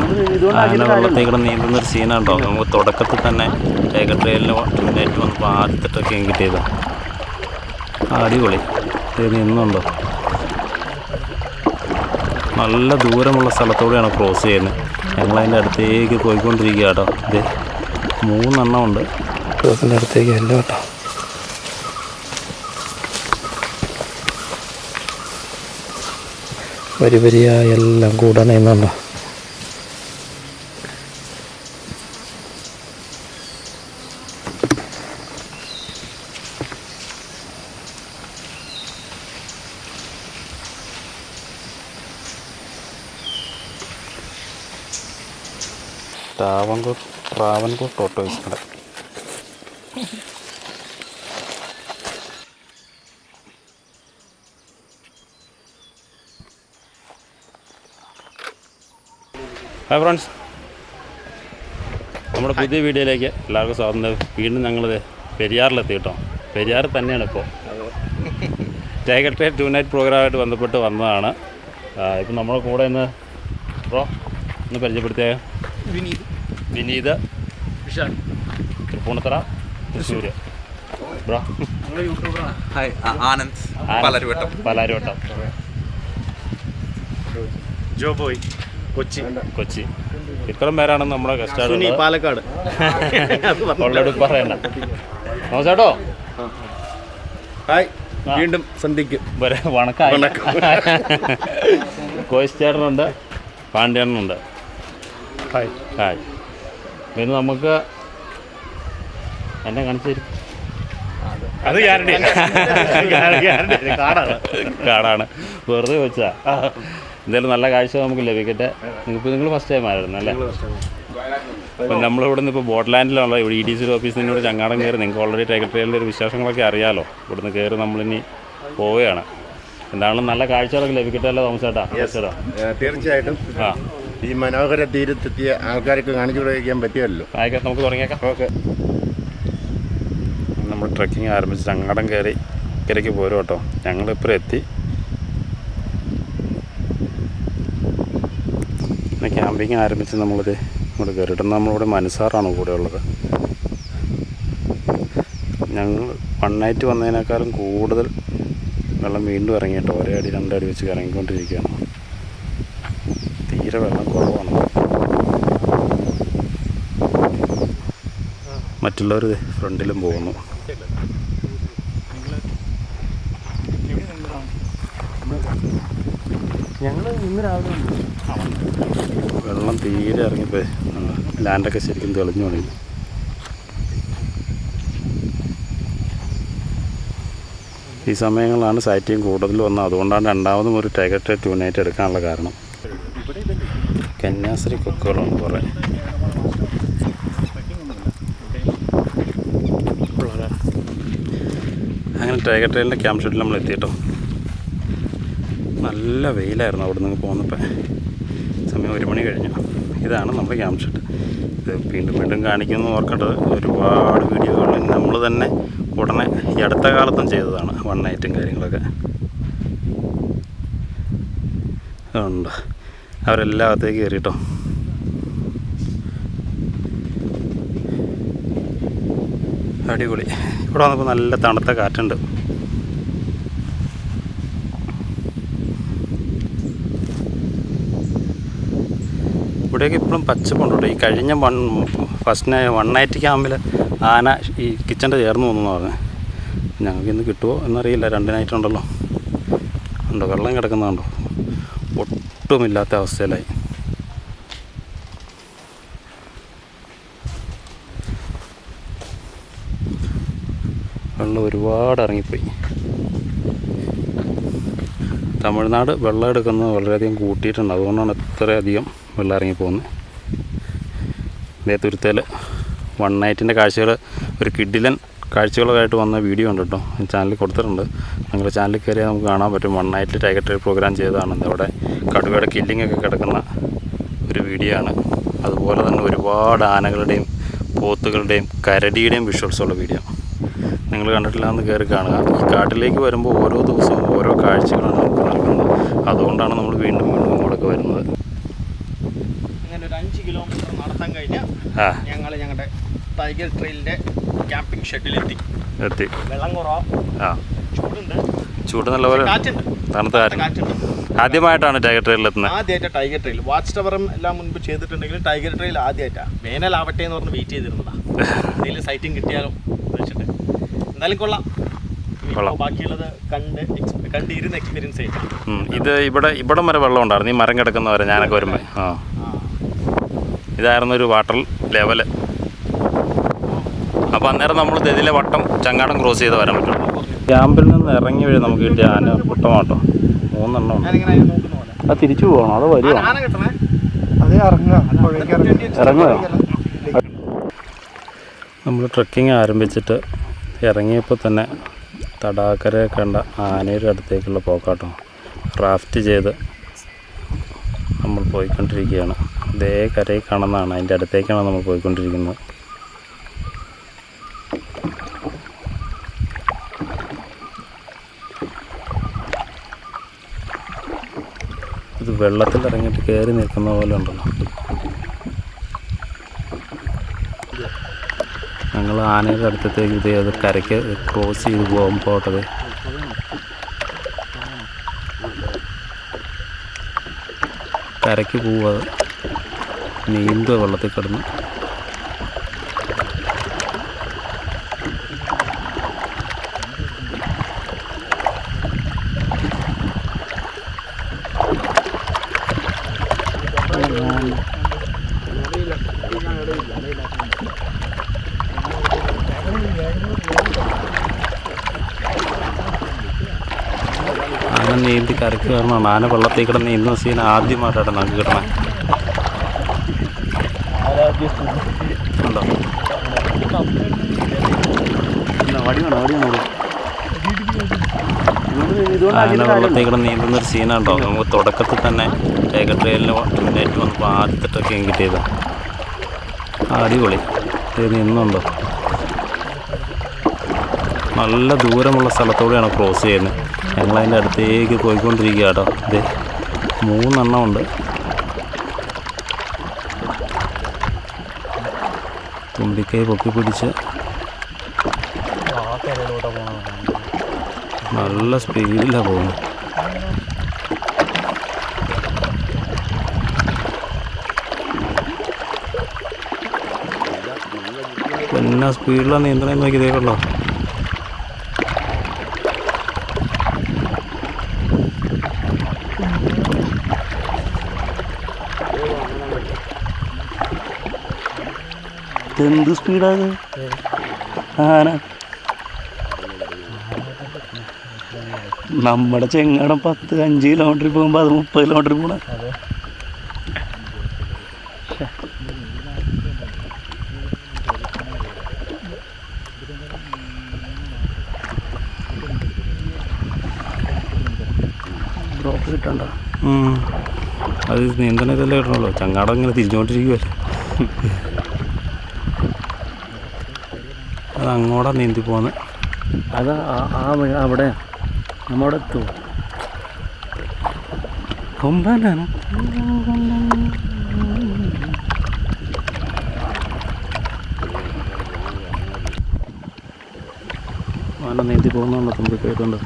ആന വെള്ളത്തിൽ കൂടെ നീന്തുന്ന ഒരു സീനാണ് കേട്ടോ. നമുക്ക് തുടക്കത്തിൽ തന്നെ ടൈഗർ ട്രെയിലിന് മുന്നേറ്റ് വന്നപ്പോൾ ആദ്യത്തെ ട്രക്കിങ് കിട്ടിയത്. അടിപൊളി. ഇത് നിന്നുണ്ടോ? നല്ല ദൂരമുള്ള സ്ഥലത്തൂടെയാണ് ക്രോസ് ചെയ്യുന്നത്. ഞങ്ങളതിന്റെ അടുത്തേക്ക് പോയിക്കൊണ്ടിരിക്കുക കേട്ടോ. ഇത് മൂന്നെണ്ണം ഉണ്ട്. ക്രോസിന്റെ അടുത്തേക്ക് അല്ല കേട്ടോ. വരി വരിയായി എല്ലാം കൂടാൻ എന്നുണ്ടോ ട്രാവൻകൂർ ട്രാവൻകൂർ ടോട്ടോയ്സ് കട ഹായ് ഫ്രണ്ട്സ് നമ്മുടെ പുതിയ വീഡിയോയിലേക്ക് എല്ലാവർക്കും സ്വാഗതം. വീണ്ടും ഞങ്ങളിത് പെരിയാറിലെത്തി കേട്ടോ പെരിയാർ തന്നെയാണ് ഇപ്പോൾ ടൈഗർ ട്രേഡ് ടു നൈറ്റ് പ്രോഗ്രാമായിട്ട് ബന്ധപ്പെട്ട് വന്നതാണ്. ഇപ്പം നമ്മുടെ കൂടെ ഇന്ന് ബ്രോ ഒന്ന് പരിചയപ്പെടുത്തിയ വിനീത്. വിനീത്. വിശാൽ തൃപ്പൂണിത്തറ തൃശ്ശൂർ ബ്രോ. ഹായ് ആനന്ദ് പലരുവട്ടം. പലാരിവട്ടം. ജോ ബോയ് കൊച്ചി. കൊച്ചി. ഇത്രയും പേരാണ് നമ്മുടെ സുനി പാലക്കാട്. ഓൾറെഡി പറയണ്ട. നമസ്കാരോ ഹായ്. വീണ്ടും സന്ധിക്കും വണക്കം. കോയിസ് ചേട്ടനുണ്ട് പാണ്ഡ്യനുണ്ട് ഹായ്. ഹായ്. ഇന്ന് നമുക്ക് എന്നെ കാണിച്ചു തരും. അത് ഗ്യാരണ്ടി കാടാണ്. വെറുതെ വെച്ചാ. എന്തായാലും നല്ല കാഴ്ച നമുക്ക് ലഭിക്കട്ടെ. നിങ്ങൾക്ക് നിങ്ങൾ ഫസ്റ്റ് ടൈം ആയിരുന്നു അല്ലേ? അപ്പം നമ്മളിവിടെ നിന്ന് ഇപ്പോൾ ബോട്ട്ലാൻഡിലുള്ള ഇവിടെ ഇ ഡി സി ഓഫീസിൽ നിന്നോട് ചങ്ങാടം കയറി. നിങ്ങൾക്ക് ഓൾറെഡി ടൈഗർ ട്രെയിലിന്റെ ഒരു വിശേഷങ്ങളൊക്കെ അറിയാലോ. ഇവിടുന്ന് കയറി നമ്മളിനി പോവുകയാണ്. എന്താണെങ്കിലും നല്ല കാഴ്ചകളൊക്കെ ലഭിക്കട്ടെ അല്ലേ തോമസേട്ടാ? ചേട്ടാ തീർച്ചയായിട്ടും. ആ. ഈ മനോഹര തീരത്തെത്തിയ ആൾക്കാർക്ക് കാണിച്ചു കൊടുക്കാൻ പറ്റുമല്ലോ. ആയിക്കോട്ടെ നമുക്ക് തുടങ്ങിയേക്കാം. ഓക്കെ. നമ്മൾ ട്രക്കിംഗ് ആരംഭിച്ച് ചങ്ങാടം കയറി ഇക്കരയ്ക്ക് പോരും കേട്ടോ ഞങ്ങളിപ്പോൾ എത്തി. പിന്നെ ക്യാമ്പിങ് ആരംഭിച്ച് നമ്മളിത് ഇങ്ങോട്ട് കയറിയിട്ട് നമ്മളിവിടെ മനസ്സാറാണ് കൂടെ ഉള്ളത്. ഞങ്ങൾ വൺ നൈറ്റ് വന്നതിനേക്കാളും കൂടുതൽ വെള്ളം വീണ്ടും ഇറങ്ങിയിട്ട്. ഒരേ അടി രണ്ടടി വെച്ച് ഇറങ്ങിക്കൊണ്ടിരിക്കുകയാണ് തീരെ വെള്ളം കുറവാണ്. മറ്റുള്ളവർ ഫ്രണ്ടിലും പോകുന്നു. ഞങ്ങൾ ഇന്ന് രാവിലെ വെള്ളം തീരെ ഇറങ്ങിപ്പോയി. ആ, ലാൻഡൊക്കെ ശരിക്കും തെളിഞ്ഞു തുടങ്ങി. ഈ സമയങ്ങളിലാണ് സൈറ്റിങ് കൂടുതൽ വന്നത്. അതുകൊണ്ടാണ് രണ്ടാമതും ഒരു ടൈഗർ ടൈ ട്യൂണായിട്ട് എടുക്കാനുള്ള കാരണം. കന്യാസ്ത്രീ കൊക്കുകളാണ് കുറേ. അങ്ങനെ ടൈഗർ ട്രെയിലിന്റെ ക്യാമ്പ് ഷൂട്ടിൽ നമ്മൾ എത്തിയിട്ടോ. നല്ല വെയിലായിരുന്നു അവിടെ നിന്ന് പോകുന്നപ്പോൾ സമയം ഒരു മണി കഴിഞ്ഞു. ഇതാണ് നമ്മുടെ ക്യാമ്പ് ഷെഡ് ഇത് വീണ്ടും വീണ്ടും കാണിക്കുമെന്ന് ഓർക്കേണ്ടത് ഒരുപാട് വീഡിയോകൾ നമ്മൾ തന്നെ ഉടനെ ഈ അടുത്ത കാലത്തും ചെയ്തതാണ് വൺ നൈറ്റും കാര്യങ്ങളൊക്കെ. ഉണ്ട് അവരെല്ലാം അകത്തേക്ക് കയറിട്ടോ. അടിപൊളി. ഇവിടെ വന്നപ്പോൾ നല്ല തണുത്ത കാറ്റുണ്ട്. ഇവിടെയൊക്കെ ഇപ്പോഴും പച്ചപ്പുണ്ട് ഈ കഴിഞ്ഞ വൺ ഫസ്റ്റ് വൺ നൈറ്റ് ക്യാമ്പിൽ ആന ഈ കിച്ചന്റെ ചേർന്ന് വന്നു പറഞ്ഞു. ഞങ്ങൾക്ക് ഇന്ന് കിട്ടുമോ എന്നറിയില്ല. രണ്ട് നൈറ്റ് ഉണ്ടല്ലോ. ഉണ്ടോ? വെള്ളം കിടക്കുന്നുണ്ടോ ഒട്ടുമില്ലാത്ത അവസ്ഥയിലായി. വെള്ളം ഒരുപാട് ഇറങ്ങിപ്പോയി. തമിഴ്നാട് വെള്ളം എടുക്കുന്നത് വളരെയധികം കൂട്ടിയിട്ടുണ്ട്. അതുകൊണ്ടാണ് ഇത്രയധികം വെള്ളം ഇറങ്ങിപ്പോകുന്നത്. ഇതേ തുരുത്തേൽ വൺ നൈറ്റിന്റെ കാഴ്ചകൾ ഒരു കിഡിലൻ കാഴ്ചകളായിട്ട് വന്ന വീഡിയോ ഉണ്ട് കേട്ടോ. ചാനലിൽ കൊടുത്തിട്ടുണ്ട്. നിങ്ങളുടെ ചാനലിൽ കയറിയാൽ നമുക്ക് കാണാൻ പറ്റും. വൺ നൈറ്റിൽ ടൈഗർ ട്രൈ പ്രോഗ്രാം ചെയ്തതാണ്. അവിടെ കടുവയുടെ കില്ലിങ്ങൊക്കെ കിടക്കുന്ന ഒരു വീഡിയോ ആണ്. അതുപോലെ തന്നെ ഒരുപാട് ആനകളുടെയും പോത്തുകളുടെയും കരടിയുടെയും വിഷ്വൽസ് ഉള്ള വീഡിയോ നിങ്ങൾ കണ്ടിട്ടില്ല എന്ന് കയറി കാണുക. ഈ കാട്ടിലേക്ക് വരുമ്പോൾ ഓരോ ദിവസവും ഓരോ കാഴ്ചകളാണ് നമുക്ക് നൽകുന്നത്. അതുകൊണ്ടാണ് നമ്മൾ വീണ്ടും വീണ്ടും ഇങ്ങോട്ടൊക്കെ വരുന്നത്. അങ്ങനെ ഒരു കിലോമീറ്റർ നടത്താൻ കഴിഞ്ഞ് ഞങ്ങൾ ഞങ്ങളുടെ ടൈഗർ ട്രെയിലിന്റെ ക്യാമ്പിംഗ് ഷെഡിലെത്തി എത്തി. വെള്ളം കുറവാ. ആ. ചൂടുണ്ട്. ചൂട് നല്ലപോലെ കാറ്റുണ്ട്. തണുത്ത കാറ്റുണ്ട്. ആദ്യമായിട്ടാണ് ടൈഗർ ട്രെയിൽ എത്തുന്നത്. ആദ്യമായിട്ട് ടൈഗർ ട്രെയിൽ വാച്ച് ടവറും എല്ലാം മുൻപ് ചെയ്തിട്ടുണ്ടെങ്കിൽ ടൈഗർ ട്രെയിൽ ആദ്യമായിട്ടാണ് വേനലാവട്ടെ എന്ന് പറഞ്ഞ് വെയിറ്റ് ചെയ്തിരുന്നതാണ് എന്തെങ്കിലും സൈറ്റിംഗ് കിട്ടിയാലോ വെച്ചിട്ട്. എന്തായാലും കൊള്ളാം. ബാക്കിയുള്ളത് കണ്ട് എക്സ്- കണ്ടിരുന്ന് എക്സ്പീരിയൻസ് ചെയ്യട്ടെ ഇത് ഇവിടെ ഇവിടം വരെ വെള്ളം ഉണ്ടായിരുന്നു. ഈ മരം കിടക്കുന്ന വരെ ഞാനൊക്കെ വരുമ്പോൾ ആ. ഇതായിരുന്നു ഒരു വാട്ടർ ലെവൽ അപ്പോൾ അന്നേരം നമ്മൾ ഇതിലെ വട്ടം ചങ്ങാടം ക്രോസ് ചെയ്ത് വരാൻ പറ്റും ക്യാമ്പിൽ നിന്ന് ഇറങ്ങി വഴി നമുക്ക് കിട്ടിയ ആന കുട്ടമാട്ടോ മൂന്നെണ്ണം. അത് തിരിച്ചു പോകണോ? അത് വരുമോ ഇറങ്ങുക. ഇറങ്ങുമോ നമ്മൾ ട്രക്കിംഗ് ആരംഭിച്ചിട്ട് ഇറങ്ങിയപ്പോൾ തന്നെ തടാകരെ കണ്ട ആനയുടെ അടുത്തേക്കുള്ള പോക്കാട്ടോ. ക്രാഫ്റ്റ് ചെയ്ത് നമ്മൾ പോയിക്കൊണ്ടിരിക്കുകയാണ്. ഇതേ കരയിൽ കാണുന്നതാണ്. അതിന്റെ അടുത്തേക്കാണ് നമ്മൾ പോയിക്കൊണ്ടിരിക്കുന്നത്. ഇത് വെള്ളത്തിൽ ഇറങ്ങിയിട്ട് കയറി നിൽക്കുന്ന പോലെ ഉണ്ടല്ലോ. ഞങ്ങൾ ആനയുടെ അടുത്തേക്ക് ഇത് അത് കരയ്ക്ക് ക്രോസ് ചെയ്ത് പോകാൻ പോട്ടത് കരയ്ക്ക് പോവാതെ നീന്തുക വെള്ളത്തിൽ കിടന്ന് ആന കയറണം ആന വെള്ളത്തിൽ കിടന്ന് ഇന്ന് സീൻ ആദ്യമായിട്ടാണ് നമുക്ക് കിട്ടണം. ഉണ്ടോ? ആന വെള്ളത്തിൽ കിടന്ന് നീന്തുന്നൊരു സീനുണ്ടോ നമുക്ക് തുടക്കത്തിൽ തന്നെ ടൈഗർ ട്രെയിലിന് മുന്നേറ്റ് വന്നപ്പോൾ ആദ്യത്തെ ട്രക്കിങ് കിട്ടിയത്. അടിപൊളി. ഇത് നിന്നുണ്ടോ നല്ല ദൂരമുള്ള സ്ഥലത്തൂടെയാണ് ക്രോസ് ചെയ്യുന്നത്. ഞങ്ങൾ അതിന്റെ അടുത്തേക്ക് പോയിക്കൊണ്ടിരിക്കുക കേട്ടോ ഇത് മൂന്നെണ്ണം ഉണ്ട് തുമ്പിക്കൈ പൊക്കി പിടിച്ച് നല്ല സ്പീഡിലാണ് പോകുന്നത്. പിന്നെ സ്പീഡിലാണ് നീന്തണം നോക്കി ഇതേക്കുള്ളൂ എന്ത് സ്പീഡാണ് ആന. നമ്മുടെ ചെങ്ങാടം പത്ത് അഞ്ച് കിലോമീറ്ററിൽ പോകുമ്പോൾ അത് മുപ്പത് കിലോമീറ്ററിൽ പോണ. ഡ്രോപ്പ് കിട്ടണ്ട? അത് നീന്തണതല്ലേ ഇടണല്ലോ ചങ്ങാടം ഇങ്ങനെ തിരിഞ്ഞുകൊണ്ടിരിക്കുമല്ലേ അത് അങ്ങോടെ നീന്തി പോന്ന്. അത് ആ- അവിടെ നമ്മുടെ കൊമ്പാനാണ്. ആന നീന്തി പോകുന്നുണ്ടോ തുമ്പി കേട്ടുണ്ട്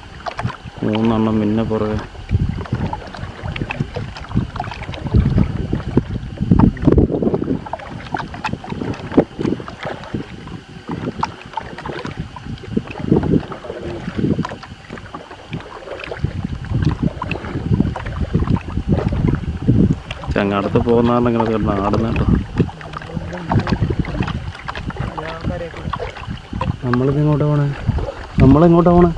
മൂന്നെണ്ണം പിന്നെ പുറകെ. ചങ്ങാടത്ത് പോകുന്നതാണ് ഇങ്ങനെ കിടന്ന് ആടുന്നുണ്ടോ നമ്മളിത് എങ്ങോട്ടാ പോണേ? നമ്മളിങ്ങോട്ട് പോണേ?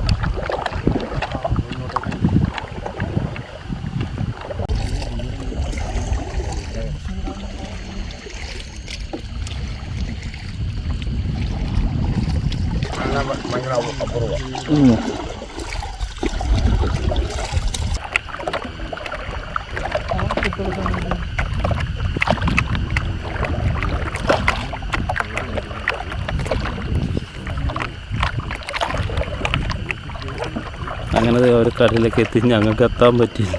ഞങ്ങൾ ഒരു കടലിലേക്ക് എത്തി. ഞങ്ങൾക്ക് എത്താൻ പറ്റില്ല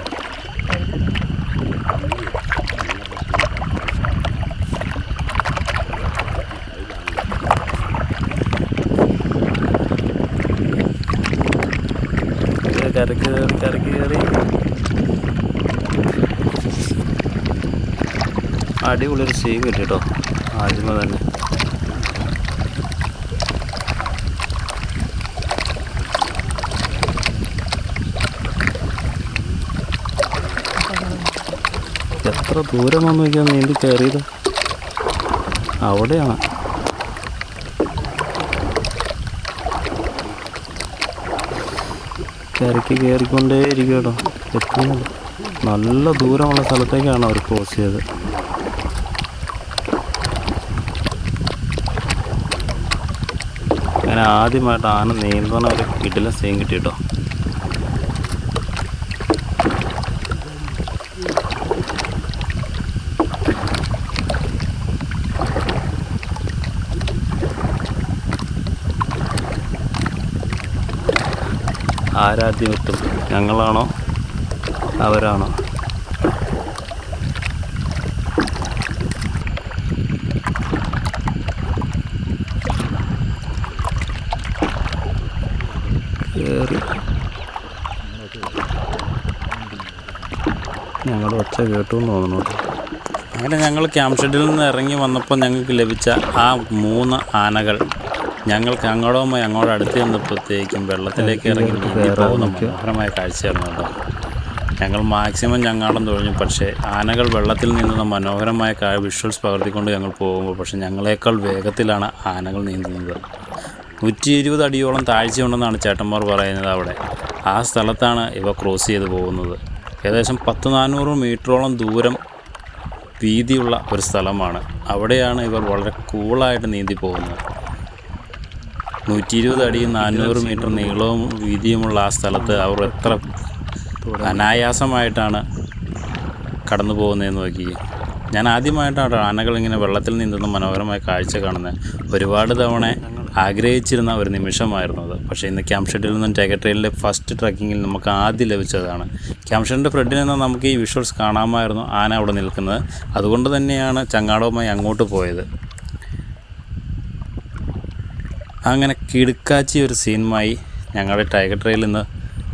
അടിപൊളി ഒരു കരക്ക് കിട്ടിട്ടോ. ആദ്യമേ തന്നെ. എത്ര ദൂരം വന്നു നോക്കിയാൽ നീന്തി കയറിയത് അവിടെയാണ്. കരയ്ക്ക് കയറിക്കൊണ്ടേ ഇരിക്കട്ടോ കേട്ടോ നല്ല ദൂരമുള്ള സ്ഥലത്തേക്കാണ് അവർ ക്രോസ് ചെയ്തത്. അങ്ങനെ ആദ്യമായിട്ട് ആന നീന്തണ ഒരു കിട്ടില്ല സീൻ കിട്ടി കേട്ടോ എത്തും ഞങ്ങളാണോ? അവരാണോ? കയറി ഞങ്ങൾ ഒച്ച കേട്ടു എന്ന് തോന്നുന്നു. അങ്ങനെ ഞങ്ങൾ ക്യാമ്പ് ഷെഡിൽ നിന്ന് ഇറങ്ങി വന്നപ്പോൾ ഞങ്ങൾക്ക് ലഭിച്ച ആ മൂന്ന് ആനകൾ ഞങ്ങൾക്ക് അങ്ങോട്ടും അങ്ങോട്ട് അടുത്ത് ചെന്നപ്പോഴത്തേക്കും വെള്ളത്തിലേക്ക് ഇറങ്ങി പോകുന്ന മനോഹരമായ കാഴ്ചയായിരുന്നു കേട്ടോ. ഞങ്ങൾ മാക്സിമം ഞങ്ങളും തുഴഞ്ഞു. പക്ഷേ ആനകൾ വെള്ളത്തിൽ നിന്നുള്ള മനോഹരമായ വിഷ്വൽസ് പകർത്തിക്കൊണ്ട് ഞങ്ങൾ പോകുമ്പോൾ പക്ഷേ ഞങ്ങളെക്കാൾ വേഗത്തിലാണ് ആനകൾ നീന്തുന്നത്. നൂറ്റി ഇരുപത് അടിയോളം താഴ്ചയുണ്ടെന്നാണ് ചേട്ടന്മാർ പറയുന്നത് അവിടെ. ആ സ്ഥലത്താണ് ഇവ ക്രോസ് ചെയ്ത് പോകുന്നത്. ഏകദേശം പത്ത് നാനൂറ് മീറ്ററോളം ദൂരം വീതിയുള്ള ഒരു സ്ഥലമാണ്. അവിടെയാണ് ഇവർ വളരെ കൂളായിട്ട് നീന്തി പോകുന്നത്. നൂറ്റി ഇരുപത് അടിയും നാനൂറ് മീറ്റർ നീളവും വീതിയുമുള്ള ആ സ്ഥലത്ത് അവർ എത്ര അനായാസമായിട്ടാണ് കടന്നു പോകുന്നതെന്ന് നോക്കി ഞാൻ ആദ്യമായിട്ടാണ് ആനകൾ ഇങ്ങനെ വെള്ളത്തിൽ നീന്തുന്ന മനോഹരമായ കാഴ്ച കാണുന്നത്. ഒരുപാട് തവണ ആഗ്രഹിച്ചിരുന്ന ഒരു നിമിഷമായിരുന്നു അത്. പക്ഷേ ഇന്ന് ക്യാംഷെഡിൽ നിന്നും ടൈഗർ ട്രെയിനിലെ ഫസ്റ്റ് ട്രക്കിങ്ങിൽ നമുക്ക് ആദ്യം ലഭിച്ചതാണ്. ക്യാംഷെഡിന്റെ ഷെഡിന്റെ ഫ്രണ്ടിൽ നിന്ന് നമുക്ക് ഈ വിഷ്വൽസ് കാണാമായിരുന്നു ആന അവിടെ നിൽക്കുന്നത്. അതുകൊണ്ട് തന്നെയാണ് ചങ്ങാടവുമായി അങ്ങോട്ട് പോയത്. അങ്ങനെ കിടുക്കാച്ചി ഒരു സീനുമായി ഞങ്ങളുടെ ടൈഗർ ട്രെയിൽ നിന്ന്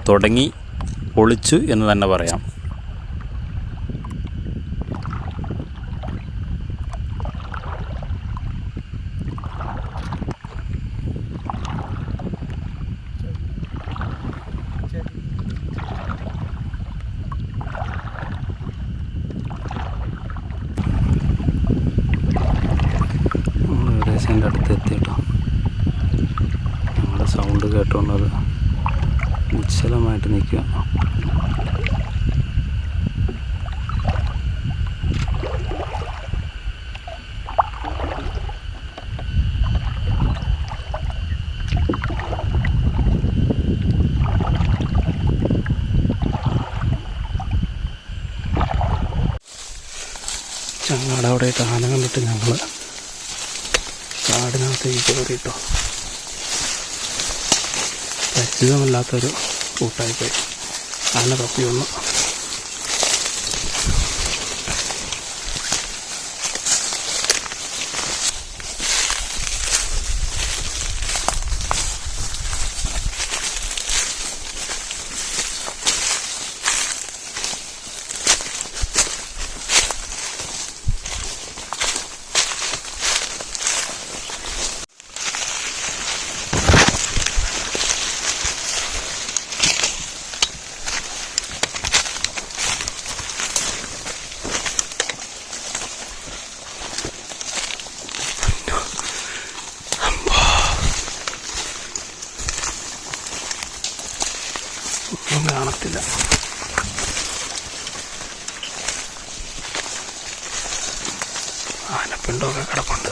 തുടങ്ങി പൊളിച്ചു എന്ന് തന്നെ പറയാം നമ്മൾ ഏകദേശം എന്റെ അടുത്ത് എത്തി കേട്ടോ ഞങ്ങളുടെ കേട്ടോണ്ടത് നിശ്ചലമായിട്ട് നിൽക്കുക. ചങ്ങാട് അവിടെ ആന കണ്ടിട്ട് ഞങ്ങൾ കാടിനകത്തേക്ക് കയറിയിട്ടോ പരിചിതമല്ലാത്തൊരു കൂട്ടായിപ്പോയി ആന തപ്പി വന്നു ഒന്നും കാണത്തില്ല ആനപ്പിണ്ടമൊക്കെ കിടപ്പുണ്ട്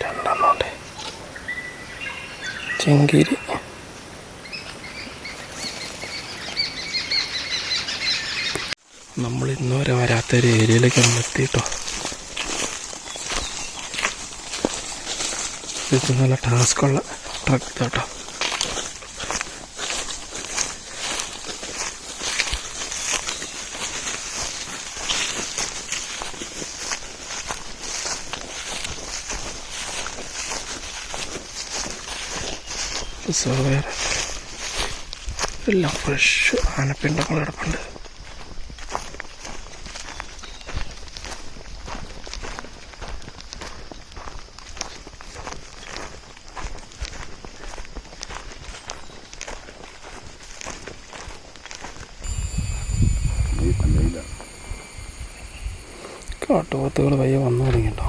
രണ്ടെണ്ണോട്ടെ ചെങ്കീരി നമ്മൾ ഇന്നുവരെ വരെ വരാത്ത ഒരു ഏരിയയിലേക്ക് നമ്മൾ എത്തിയിട്ടോ ഇത് നല്ല ടാസ്ക്കുള്ള ട്രക്ക് കേട്ടോ വേറെ എല്ലാം ഫ്രഷ് ആനപ്പിണ്ടങ്ങൾ കിടപ്പുണ്ട്. കാട്ടുപോത്തുകൾ പയ്യെ വന്നു തുടങ്ങിട്ടോ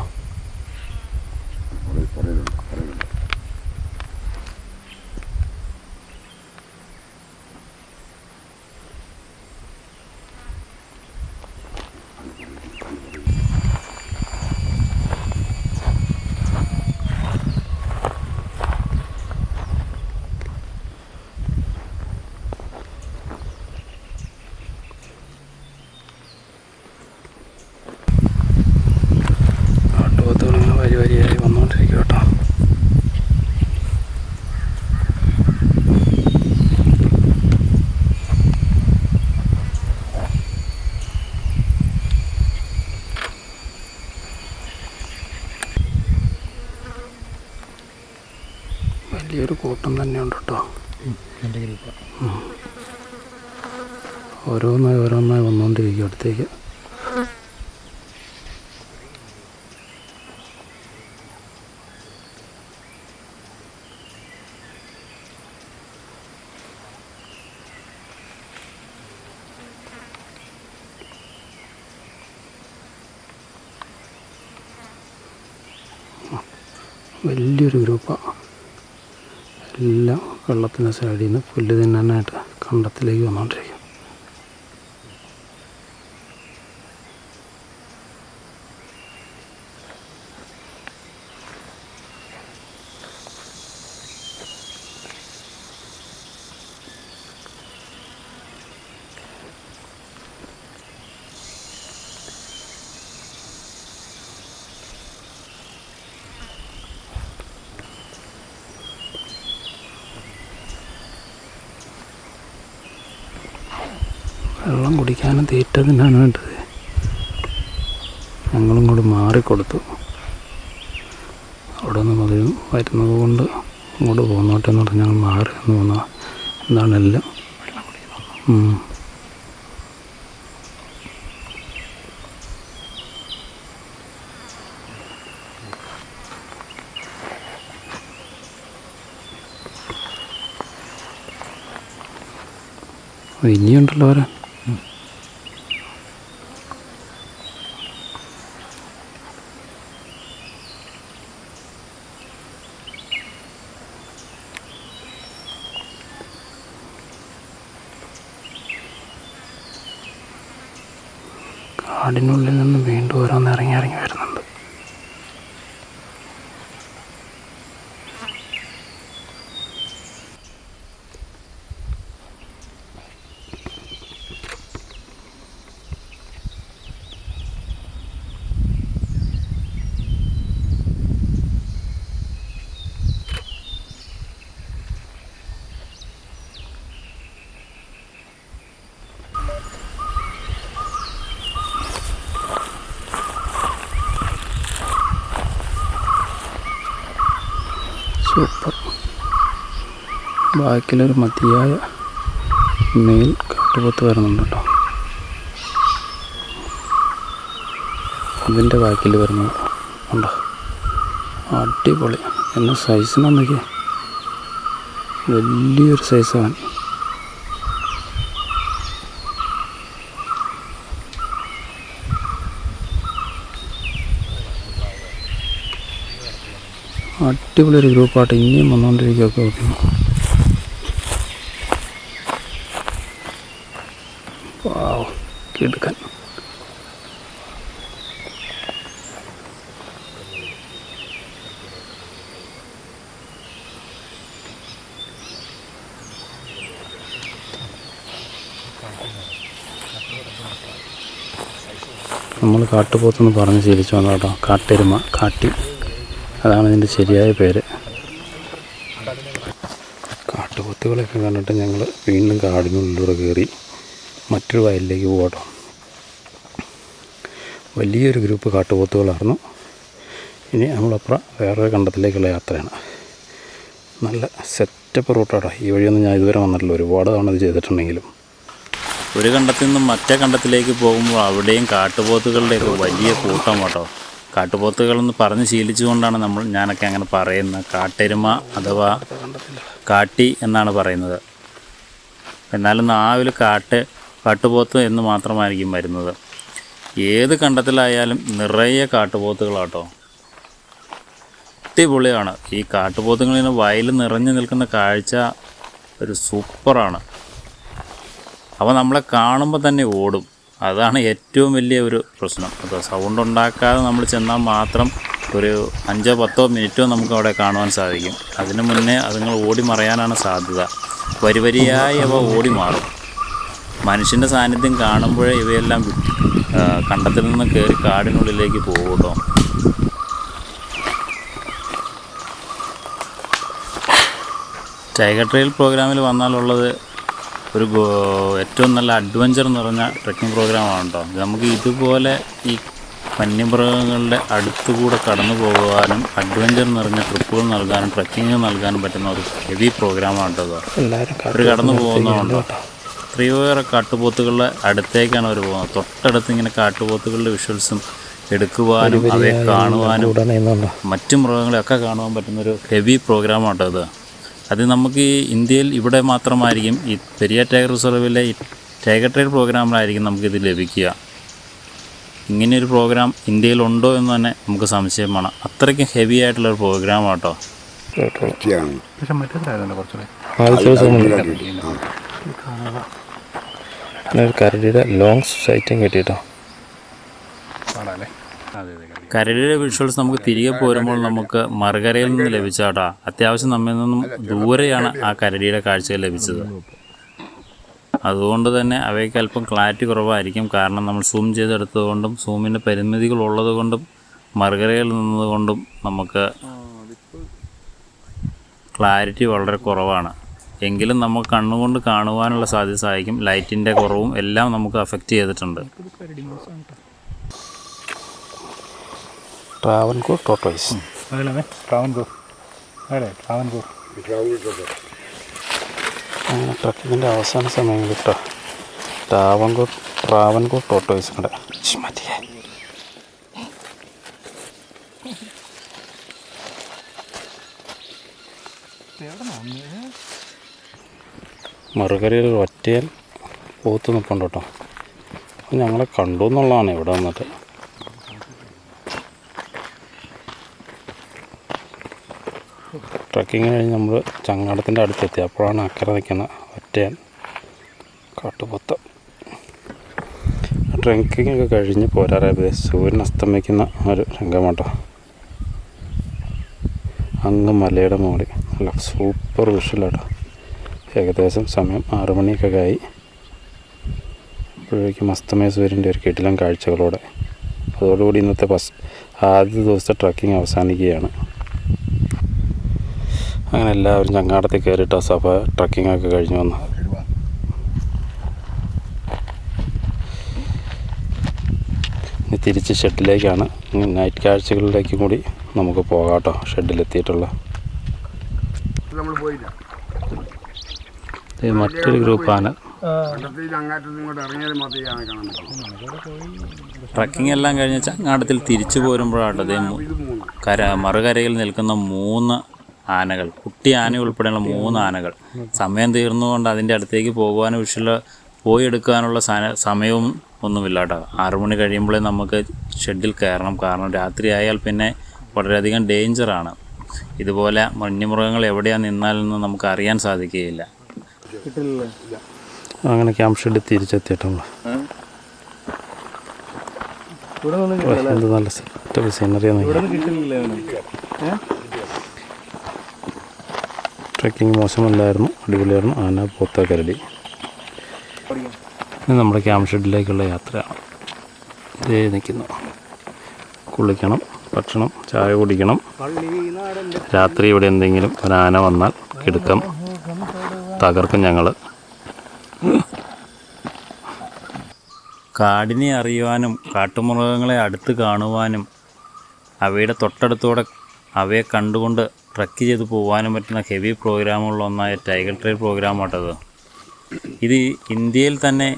കാട്ടുപോത്തുകൾ ഇങ്ങനെ വരി വരിയായി വന്നുകൊണ്ടിരിക്കും കേട്ടോ വലിയൊരു കൂട്ടം തന്നെയുണ്ട് കേട്ടോ ഉം. ഓരോന്നായി ഓരോന്നായി വന്നുകൊണ്ടിരിക്കും അടുത്തേക്ക് വലിയൊരു ഗ്രൂപ്പാണ് എല്ലാം വെള്ളത്തിന്റെ സൈഡിൽ നിന്ന് പുല്ല് തിന്നാനായിട്ട് കണ്ടത്തിലേക്ക് വന്നുകൊണ്ടിരിക്കും വെള്ളം തീറ്റ വേണ്ടത്. ഞങ്ങളും കൂടി മാറിക്കൊടുത്തു. അവിടെ നിന്ന് മുതൽ വരുന്നത് കൊണ്ട് ഇങ്ങോട്ട് പോന്നോട്ടെ എന്ന് പറഞ്ഞ് ഞങ്ങൾ മാറി എന്ന് പോന്ന എന്താണ് എല്ലാം. ഇനിയുണ്ടല്ലോ വരാൻ Hallelujah. ബാക്കിലൊരു മതിയായ മെയിൽ കാട്ടുപോത്ത് വരുന്നുണ്ട് കേട്ടോ അതിന്റെ ബാക്കിൽ വരുന്നത് ഉണ്ടോ? അടിപൊളി. എന്നെ സൈസ് നോക്കിയേ വലിയൊരു സൈസാണ് അടിപൊളി ഒരു ഗ്രൂപ്പായിട്ട് ഇനിയും വന്നുകൊണ്ടിരിക്കുകയൊക്കെ നോക്കുന്നു. കിടുക്കൻ നമ്മൾ കാട്ടുപോത്തെന്ന് പറഞ്ഞ് ശീലിച്ചു വന്നു കേട്ടോ കാട്ടെരുമ കാട്ടി. അതാണ് ഇതിന്റെ ശരിയായ പേര്. കാട്ടുപോത്തുകളെയൊക്കെ കണ്ടിട്ട് ഞങ്ങൾ വീണ്ടും കാടിനുള്ളിലൂടെ കയറി മറ്റൊരു വയലിലേക്ക് പോകട്ടോ. വലിയൊരു ഗ്രൂപ്പ് കാട്ടുപോത്തുകളായിരുന്നു. ഇനി നമ്മളപ്പുറം വേറൊരു കണ്ടത്തിലേക്കുള്ള യാത്രയാണ്. നല്ല സെറ്റപ്പ് റൂട്ടാട്ടോ. ഈ വഴിയൊന്നും ഞാൻ ഇതുവരെ വന്നിട്ടില്ല. ഒരുപാട് തവണ ഇത് ചെയ്തിട്ടുണ്ടെങ്കിലും. ഒരു കണ്ടത്തിൽ നിന്നും മറ്റേ കണ്ടത്തിലേക്ക് പോകുമ്പോൾ അവിടെയും കാട്ടുപോത്തുകളുടെയൊക്കെ വലിയ കൂട്ടം കേട്ടോ കാട്ടുപോത്തുകൾ എന്ന് പറഞ്ഞ് ശീലിച്ചുകൊണ്ടാണ് നമ്മൾ ഞാനൊക്കെ അങ്ങനെ പറയുന്നത്. കാട്ടെരുമ അഥവാ കാട്ടി എന്നാണ് പറയുന്നത്. എന്നാലും നാവിൽ കാട്ട് കാട്ടുപോത്ത് എന്ന് മാത്രമായിരിക്കും വരുന്നത്. ഏത് കണ്ടത്തിലായാലും നിറയെ കാട്ടുപോത്തുകളാട്ടോ. അടിപൊളിയാണ്. ഈ കാട്ടുപോത്തുകളിങ്ങനെ വയൽ നിറഞ്ഞു നിൽക്കുന്ന കാഴ്ച ഒരു സൂപ്പറാണ്. അപ്പോൾ നമ്മളെ കാണുമ്പോൾ തന്നെ ഓടും. അതാണ് ഏറ്റവും വലിയ ഒരു പ്രശ്നം. അപ്പോൾ സൗണ്ട് ഉണ്ടാക്കാതെ നമ്മൾ ചെന്നാൽ മാത്രം ഒരു അഞ്ചോ പത്തോ മിനിറ്റോ നമുക്ക് അവിടെ കാണുവാൻ സാധിക്കും. അതിനു മുന്നേ അതുങ്ങൾ ഓടി മറയാനാണ് സാധ്യത. വരി വരിയായി അവ ഓടി മാറും. മനുഷ്യന്റെ സാന്നിധ്യം കാണുമ്പോഴേ ഇവയെല്ലാം കണ്ടത്തിൽ നിന്ന് കയറി കാടിനുള്ളിലേക്ക് പോകും കേട്ടോ. ടൈഗർ ട്രെയിൽ പ്രോഗ്രാമിൽ വന്നാലുള്ളത് ഒരു ഏറ്റവും നല്ല അഡ്വഞ്ചർ എന്ന് പറഞ്ഞ ട്രക്കിംഗ് പ്രോഗ്രാമാണ് കേട്ടോ. നമുക്ക് ഇതുപോലെ ഈ വന്യമൃഗങ്ങളുടെ അടുത്തുകൂടെ കടന്നു പോകുവാനും അഡ്വഞ്ചർ നിറഞ്ഞ ട്രിപ്പുകൾ നൽകാനും ട്രക്കിങ് നൽകാനും പറ്റുന്ന ഒരു ഹെവി പ്രോഗ്രാമാണ് കേട്ടോ അവർ കടന്നു പോകുന്നതുകൊണ്ട്. എത്രയോയേറെ കാട്ടുപോത്തുകളുടെ അടുത്തേക്കാണ് അവർ പോകുന്നത്. തൊട്ടടുത്ത് ഇങ്ങനെ കാട്ടുപോത്തുകളുടെ വിഷ്വൽസും എടുക്കുവാനും അവയെ കാണുവാനും മറ്റു മൃഗങ്ങളെയൊക്കെ കാണുവാൻ പറ്റുന്ന ഒരു ഹെവി പ്രോഗ്രാമാണ് കേട്ടോ ഇത് അത് നമുക്ക് ഈ ഇന്ത്യയിൽ ഇവിടെ മാത്രമായിരിക്കും ഈ പെരിയ ടൈഗർ റിസർവിലെ ഈ ടൈഗർ ട്രെയിൽ പ്രോഗ്രാമിലായിരിക്കും നമുക്കിത് ലഭിക്കുക. ഇങ്ങനെയൊരു പ്രോഗ്രാം ഇന്ത്യയിലുണ്ടോ എന്ന് തന്നെ നമുക്ക് സംശയമാണ് അത്രയ്ക്കും ഹെവി ആയിട്ടുള്ള ഒരു പ്രോഗ്രാമാണ് കേട്ടോ മറ്റേ ദിവസം ഒരു കരടിയുടെ ലോങ് സൈറ്റും കിട്ടിയിട്ടോ? കരടിയുടെ വിഷ്വൽസ് നമുക്ക് തിരികെ പോരുമ്പോൾ നമുക്ക് മറുകരയിൽ നിന്ന് ലഭിച്ചാട്ടാ അത്യാവശ്യം നമ്മിൽ നിന്നും ദൂരെയാണ് ആ കരടിയുടെ കാഴ്ചകൾ ലഭിച്ചത്. അതുകൊണ്ട് തന്നെ അവയ്ക്ക് അല്പം ക്ലാരിറ്റി കുറവായിരിക്കും. കാരണം നമ്മൾ സൂം ചെയ്തെടുത്തതുകൊണ്ടും സൂമിന്റെ പരിമിതികൾ ഉള്ളതുകൊണ്ടും മറുകരയിൽ നിന്നതുകൊണ്ടും നമുക്ക് ക്ലാരിറ്റി വളരെ കുറവാണ്. എങ്കിലും നമുക്ക് കണ്ണുകൊണ്ട് കാണുവാനുള്ള സാധ്യത സഹായിക്കും. ലൈറ്റിന്റെ കുറവും എല്ലാം നമുക്ക് അഫക്റ്റ് ചെയ്തിട്ടുണ്ട്. ട്രാവൻകൂർ ടോട്ടോയ്സ് അങ്ങനെ ട്രക്കിങ്ങിന്റെ അവസാന സമയം കിട്ടോ ട്രാവൻകൂർ ട്രാവൻകൂർ ടോട്ടോയ്സ് കൂടെ മതിയേ മറുകരയിൽ ഒറ്റയൽ പോത്ത് നിൽപ്പുണ്ട് കേട്ടോ. അപ്പോൾ ഞങ്ങളെ കണ്ടു എന്നുള്ളതാണ് ഇവിടെ വന്നിട്ട്. ട്രക്കിങ് കഴിഞ്ഞ് നമ്മൾ ചങ്ങാടത്തിന്റെ അടുത്തെത്തി. അപ്പോഴാണ് അക്കരെ നിൽക്കുന്ന ഒറ്റയൻ കാട്ടുപൊത്തം. ട്രക്കിംഗ് ഒക്കെ കഴിഞ്ഞ് പോരാറായത് സൂര്യൻ അസ്തമിക്കുന്ന ഒരു രംഗമാട്ടോ. അങ്ങ് മലയുടെ മുകളിൽ നല്ല സൂപ്പർ വിഷ്വലാട്ടോ ഏകദേശം സമയം ആറു മണിയൊക്കെ ആയി. അപ്പോഴേക്കും അസ്തമയ സൂര്യന്റെ ഒരു കിടിലം കാഴ്ചകളോടെ. അതോടുകൂടി ഇന്നത്തെ ബസ് ആദ്യ ദിവസത്തെ ട്രക്കിംഗ് അവസാനിക്കുകയാണ്. അങ്ങനെ എല്ലാവരും ചങ്ങാടത്തിൽ കയറിയിട്ട് ആ സഭ ട്രക്കിങ്ങൊക്കെ കഴിഞ്ഞു വന്നു ഇനി തിരിച്ച് ഷെഡിലേക്കാണ്. നൈറ്റ് കാഴ്ചകളിലേക്കും കൂടി നമുക്ക് പോകാം കേട്ടോ. ഷെഡിലെത്തിയിട്ടുള്ള. നമ്മൾ പോയില്ല. മറ്റൊരു ഗ്രൂപ്പാണ്. ട്രക്കിംഗ് എല്ലാം കഴിഞ്ഞ് ചങ്ങാടത്തിൽ തിരിച്ചു പോരുമ്പോഴാണ് കര മറുകരയിൽ നിൽക്കുന്ന മൂന്ന് ആനകൾ കുട്ടി ആന ഉൾപ്പെടെയുള്ള മൂന്ന് ആനകൾ. സമയം തീർന്നുകൊണ്ട് അതിന്റെ അടുത്തേക്ക് പോകുവാനും വിഷുള്ള പോയി എടുക്കാനുള്ള സമയവും ഒന്നുമില്ല കേട്ടോ. ആറു മണി കഴിയുമ്പോഴേ നമുക്ക് ഷെഡിൽ കയറണം. കാരണം രാത്രി ആയാൽ പിന്നെ വളരെയധികം ഡേഞ്ചറാണ്. ഇതുപോലെ വന്യമൃഗങ്ങൾ എവിടെയാണ് നിന്നാലെന്ന് നമുക്ക് അറിയാൻ സാധിക്കുകയില്ല. അങ്ങനെ ക്യാമ്പ് ഷെഡിൽ തിരിച്ചെത്തിയിട്ടുള്ളൂ എന്ത് നല്ല സെറ്റപ്പ് സീനറി ട്രക്കിംഗ് മോശമല്ലായിരുന്നു. അടിപൊളിയായിരുന്നു. ആന പോത്ത കരടി. ഇനി നമ്മുടെ ക്യാമ്പ് ഷെഡിലേക്കുള്ള യാത്രയാണ്. ഇതേ നിൽക്കുന്നു. കുളിക്കണം ഭക്ഷണം ചായ കുടിക്കണം. രാത്രി ഇവിടെ എന്തെങ്കിലും ഒരു ആന വന്നാൽ കിടുക്കം. തകർക്കും ഞങ്ങൾ കാടിനെ അറിയുവാനും കാട്ടുമൃഗങ്ങളെ അടുത്ത് കാണുവാനും അവയുടെ തൊട്ടടുത്തൂടെ അവയെ കണ്ടുകൊണ്ട് ട്രക്ക് ചെയ്ത് പോകാനും പറ്റുന്ന ഹെവി പ്രോഗ്രാമുള്ള ഒന്നായ ടൈഗർ ട്രെയിൽ പ്രോഗ്രാമാട്ടത് ഇത് ഇന്ത്യയിൽ തന്നെ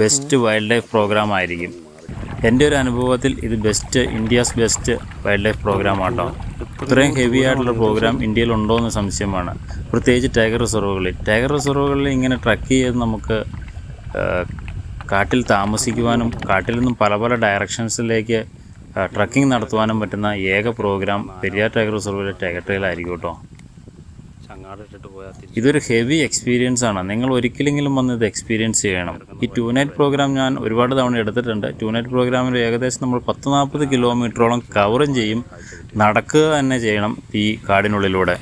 ബെസ്റ്റ് വൈൽഡ് ലൈഫ് പ്രോഗ്രാം ആയിരിക്കും. എന്റെ ഒരു അനുഭവത്തിൽ ഇത് best India's best wildlife program ആട്ടോ. ഇത്രയും ഹെവി ആയിട്ടുള്ള പ്രോഗ്രാം ഇന്ത്യയിൽ ഉണ്ടോ എന്ന സംശയമാണ്. പ്രത്യേകിച്ച് ടൈഗർ റിസർവുകളിൽ ടൈഗർ റിസർവുകളിൽ ഇങ്ങനെ ട്രക്ക് ചെയ്ത് നമുക്ക് കാട്ടിൽ താമസിക്കുവാനും കാട്ടിൽ നിന്നും പല പല ഡയറക്ഷൻസിലേക്ക് ട്രക്കിംഗ് നടത്തുവാനും പറ്റുന്ന ഏക പ്രോഗ്രാം പെരിയാർ ടൈഗർ റിസർവിലെ ടൈഗർ ട്രെയിലായിരിക്കും കേട്ടോ ഇതൊരു ഹെവി എക്സ്പീരിയൻസ് ആണ്. നിങ്ങൾ ഒരിക്കലെങ്കിലും വന്ന് ഇത് എക്സ്പീരിയൻസ് ചെയ്യണം. ഈ ടു നൈറ്റ് പ്രോഗ്രാം ഞാൻ ഒരുപാട് തവണ എടുത്തിട്ടുണ്ട്. ടു നൈറ്റ് പ്രോഗ്രാമിൽ ഏകദേശം നമ്മൾ പത്ത് നാൽപ്പത് കിലോമീറ്ററോളം കവറും ചെയ്യും. നടക്കുക തന്നെ ചെയ്യണം ഈ കാടിനുള്ളിലൂടെ.